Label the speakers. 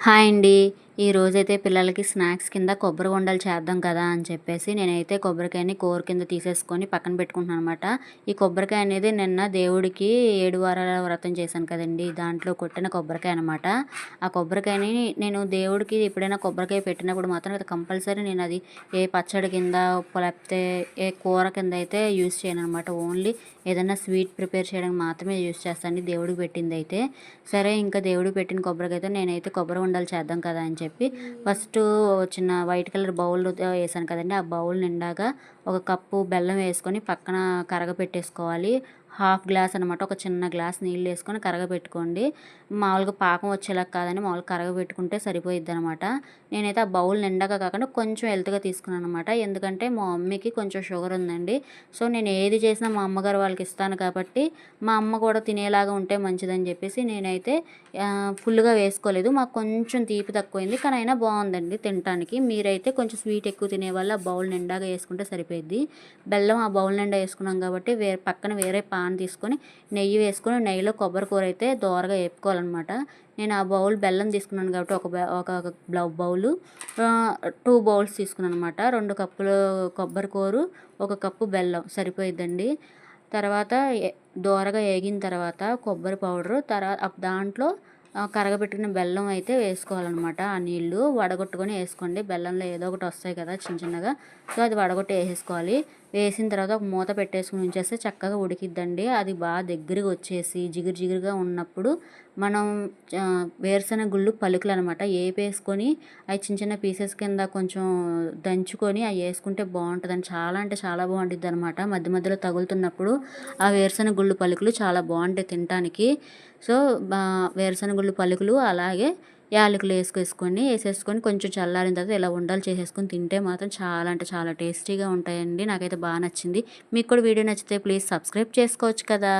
Speaker 1: Hi అండి. ఈ రోజైతే పిల్లలకి స్నాక్స్ కింద కొబ్బరి ఉండలు చేద్దాం కదా అని చెప్పేసి నేనైతే కొబ్బరికాయని కూర కింద తీసేసుకొని పక్కన పెట్టుకుంటున్నాను అనమాట ఈ కొబ్బరికాయ అనేది నిన్న దేవుడికి ఏడు వారాల వ్రతం చేశాను కదండి. దాంట్లో కొట్టిన కొబ్బరికాయ అనమాట ఆ కొబ్బరికాయని నేను దేవుడికి ఎప్పుడైనా కొబ్బరికాయ పెట్టినప్పుడు మాత్రం అది కంపల్సరీ నేను అది ఏ పచ్చడి కింద లేకపోతే ఏ కూర కింద అయితే యూస్ చేయను అనమాట ఓన్లీ ఏదైనా స్వీట్ ప్రిపేర్ చేయడానికి మాత్రమే యూస్ చేస్తాను దేవుడికి పెట్టింది అయితే సరే ఇంకా దేవుడికి పెట్టిన కొబ్బరికాయతో నేనైతే కొబ్బరి ఉండలు చేద్దాం కదా అని చెప్పి ఫస్ట్ చిన్న వైట్ కలర్ బౌల్ వేసాను కదండి. ఆ బౌల్ నిండాగా ఒక కప్పు బెల్లం వేసుకొని పక్కన కరగ పెట్టేసుకోవాలి. హాఫ్ గ్లాస్ అనమాట ఒక చిన్న గ్లాస్ నీళ్ళు వేసుకొని కరగబెట్టుకోండి. మామూలుగా పాకం వచ్చేలా కాదని మామూలుగా కరగబెట్టుకుంటే సరిపోయిద్ది అనమాట నేనైతే ఆ బౌల్ నిండాక కాకుండా కొంచెం హెల్త్గా తీసుకున్నాను అనమాట ఎందుకంటే మా మమ్మీకి కొంచెం షుగర్ ఉందండి. సో నేను ఏది చేసినా మా అమ్మగారు వాళ్ళకి ఇస్తాను కాబట్టి మా అమ్మ కూడా తినేలాగా ఉంటే మంచిదని చెప్పేసి నేనైతే ఫుల్గా వేసుకోలేదు. మాకు కొంచెం తీపి తక్కువైంది కానీ అయినా బాగుందండి తినటానికి. మీరైతే కొంచెం స్వీట్ ఎక్కువ తినే వల్ల బౌల్ నిండాగా వేసుకుంటే సరిపోయిద్ది. బెల్లం ఆ బౌల్ నిండా వేసుకున్నాం కాబట్టి వేరే పక్కన వేరే పాన్ తీసుకొని నెయ్యి వేసుకొని నెయ్యిలో కొబ్బరి కూర అయితే దోరగా వేపుకోవాలన్నమాట. నేను ఆ బౌల్ బెల్లం తీసుకున్నాను కాబట్టి ఒక ఒక బౌల్ టూ బౌల్స్ తీసుకున్నాను అనమాట రెండు కప్పులు కొబ్బరి కూర ఒక కప్పు బెల్లం సరిపోయిద్దండి. తర్వాత దోరగా వేగిన తర్వాత కొబ్బరి పౌడరు తర్వాత దాంట్లో కరగబెట్టిన బెల్లం అయితే వేసుకోవాలన్నమాట. ఆ నీళ్ళు వడగొట్టుకొని వేసుకోండి. బెల్లంలో ఏదో ఒకటి వస్తాయి కదా చిన్న చిన్నగా. సో అది వడగొట్టి వేసేసుకోవాలి. వేసిన తర్వాత ఒక మూత పెట్టేసుకుని ఉంచేస్తే చక్కగా ఉడికిద్దండి. అది బాగా దగ్గరికి వచ్చేసి జిగురు జిగురుగా ఉన్నప్పుడు మనం వేరుశెనగ గుళ్ళు పలుకులు అనమాట వేపేసుకొని అవి చిన్న చిన్న పీసెస్ కింద కొంచెం దంచుకొని అవి వేసుకుంటే బాగుంటుందని చాలా అంటే చాలా బాగుంటుంది అనమాట మధ్య మధ్యలో తగులుతున్నప్పుడు ఆ వేరుశెనగ గుళ్ళు పలుకులు చాలా బాగుంటాయి తినడానికి సో వేరుశెనగ గుళ్ళు పలుకులు అలాగే యాలకులు వేసుకేసుకొని వేసేసుకొని కొంచెం చల్లారిన తర్వాత ఇలా ఉండలు చేసేసుకొని తింటే మాత్రం చాలా అంటే చాలా టేస్టీగా ఉంటాయండి. నాకైతే బాగా నచ్చింది. మీకు కూడా వీడియో నచ్చితే ప్లీజ్ సబ్స్క్రైబ్ చేసుకోవచ్చు కదా.